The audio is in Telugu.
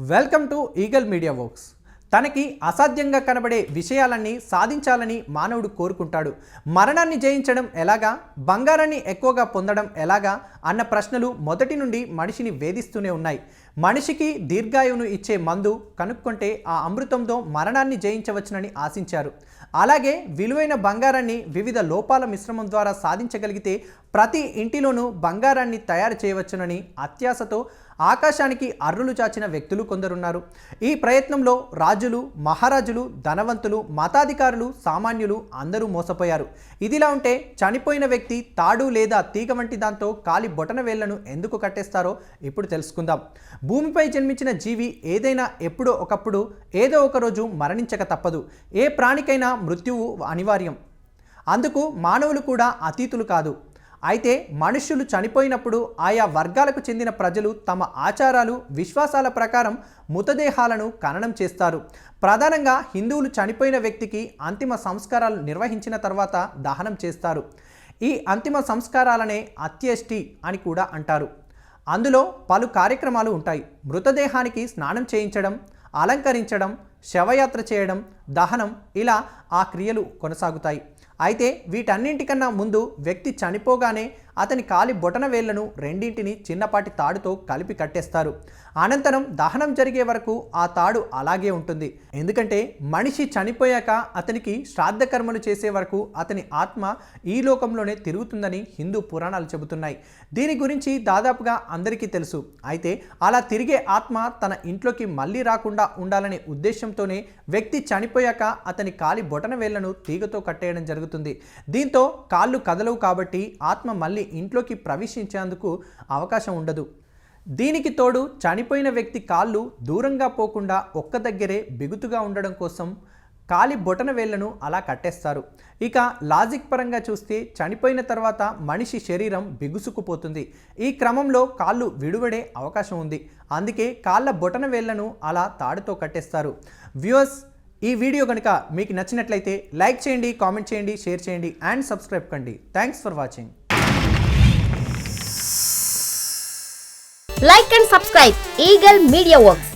Welcome to eagle media works. తనకి అసాధ్యంగా కనబడే విషయాలన్నీ సాధించాలని మానవుడు కోరుకుంటాడు. మరణాన్ని జయించడం ఎలాగా? బంగారాన్ని ఎక్కువగా పొందడం ఎలాగా? అన్న ప్రశ్నలు మొదటి నుండి మనిషిని వేధిస్తూనే ఉన్నాయి. మనిషికి దీర్ఘాయువును ఇచ్చే మందు కనుక్కుంటే ఆ అమృతంతో మరణాన్ని జయించవచ్చునని ఆశించారు. అలాగే విలువైన బంగారాన్ని వివిధ లోపాల మిశ్రమం ద్వారా సాధించగలిగితే ప్రతి ఇంటిలోనూ బంగారాన్ని తయారు చేయవచ్చునని అత్యాశతో ఆకాశానికి అర్రులు చాచిన వ్యక్తులు కొందరున్నారు. ఈ ప్రయత్నంలో రాజులు మహారాజులు ధనవంతులు మతాధికారులు సామాన్యులు అందరూ మోసపోయారు. ఇదిలా ఉంటే చనిపోయిన వ్యక్తి తాడు లేదా తీగ వంటి దాంతో కాలి బొటన వేళ్ళను ఎందుకు కట్టేస్తారో ఇప్పుడు తెలుసుకుందాం. భూమిపై జన్మించిన జీవి ఏదైనా ఎప్పుడో ఒకప్పుడు ఏదో ఒకరోజు మరణించక తప్పదు. ఏ ప్రాణికైనా మృత్యువు అనివార్యం. అందుకు మానవులు కూడా అతీతులు కాదు. అయితే మనుష్యులు చనిపోయినప్పుడు ఆయా వర్గాలకు చెందిన ప్రజలు తమ ఆచారాలు విశ్వాసాల ప్రకారం మృతదేహాలను ఖననం చేస్తారు. ప్రధానంగా హిందువులు చనిపోయిన వ్యక్తికి అంతిమ సంస్కారాలు నిర్వహించిన తర్వాత దహనం చేస్తారు. ఈ అంతిమ సంస్కారాలనే అత్యష్టి అని కూడా అంటారు. అందులో పలు కార్యక్రమాలు ఉంటాయి. మృతదేహానికి స్నానం చేయించడం అలంకరించడం శవయాత్ర చేయడం దహనం ఇలా ఆ క్రియలు కొనసాగుతాయి. అయితే వీటన్నింటికన్నా ముందు వ్యక్తి చనిపోగానే అతని కాలి బొటన వేళ్ళను రెండింటిని చిన్నపాటి తాడుతో కలిపి కట్టేస్తారు. అనంతరం దహనం జరిగే వరకు ఆ తాడు అలాగే ఉంటుంది. ఎందుకంటే మనిషి చనిపోయాక అతనికి శ్రాద్ధ కర్మలు చేసే వరకు అతని ఆత్మ ఈ లోకంలోనే తిరుగుతుందని హిందూ పురాణాలు చెబుతున్నాయి. దీని గురించి దాదాపుగా అందరికీ తెలుసు. అయితే అలా తిరిగే ఆత్మ తన ఇంట్లోకి మళ్ళీ రాకుండా ఉండాలనే ఉద్దేశంతోనే వ్యక్తి చనిపోయాక అతని కాలి బొటన వేళ్ళను తీగతో కట్టేయడం జరుగుతుంది. దీంతో కాళ్ళు కదలవు కాబట్టి ఆత్మ మళ్ళీ ఇంట్లోకి ప్రవేశించేందుకు అవకాశం ఉండదు. దీనికి తోడు చనిపోయిన వ్యక్తి కాళ్ళు దూరంగా పోకుండా ఒక్క దగ్గరే బిగుతుగా ఉండడం కోసం కాలి బొటన వేళ్ళను అలా కట్టేస్తారు. ఇక లాజిక్ పరంగా చూస్తే చనిపోయిన తర్వాత మనిషి శరీరం బిగుసుకుపోతుంది. ఈ క్రమంలో కాళ్ళు విడువడే అవకాశం ఉంది. అందుకే కాళ్ళ బొటన వేళ్ళను అలా తాడుతో కట్టేస్తారు. వ్యూవర్స్ ఈ వీడియో కనుక మీకు నచ్చినట్లయితే లైక్ చేయండి కామెంట్ చేయండి షేర్ చేయండి అండ్ సబ్స్క్రైబ్ కండి. Thanks for watching. Like and subscribe Eagle Media Works.